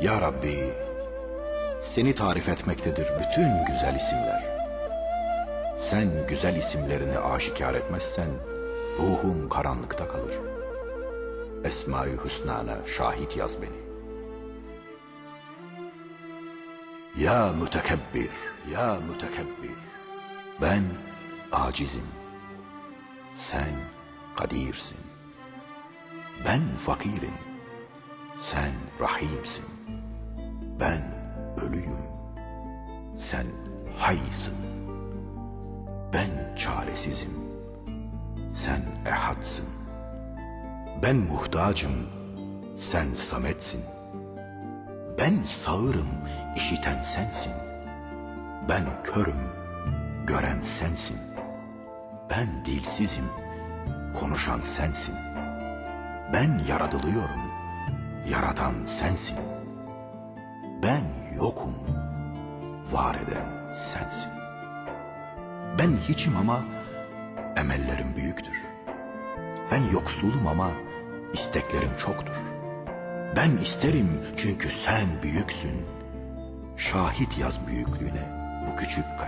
Ya Rabbi, seni tarif etmektedir bütün güzel isimler. Sen güzel isimlerini aşikar etmezsen, ruhum karanlıkta kalır. Esma-i Hüsna'na şahit yaz beni. Ya mütekebbir, ya mütekebbir. Ben acizim. Sen kadirsin. Ben fakirim. Sen rahimsin. Ben ölüyüm. Sen haysın. Ben çaresizim. Sen ehadsın. Ben muhtacım. Sen sametsin. Ben sağırım, işiten sensin. Ben körüm, gören sensin. Ben dilsizim, konuşan sensin. Ben yaratılıyorum, yaratan sensin. Var eden sensin. Ben hiçim ama emellerim büyüktür. Ben yoksulum ama isteklerim çoktur. Ben isterim çünkü sen büyüksün. Şahit yaz büyüklüğüne bu küçük kalbimi.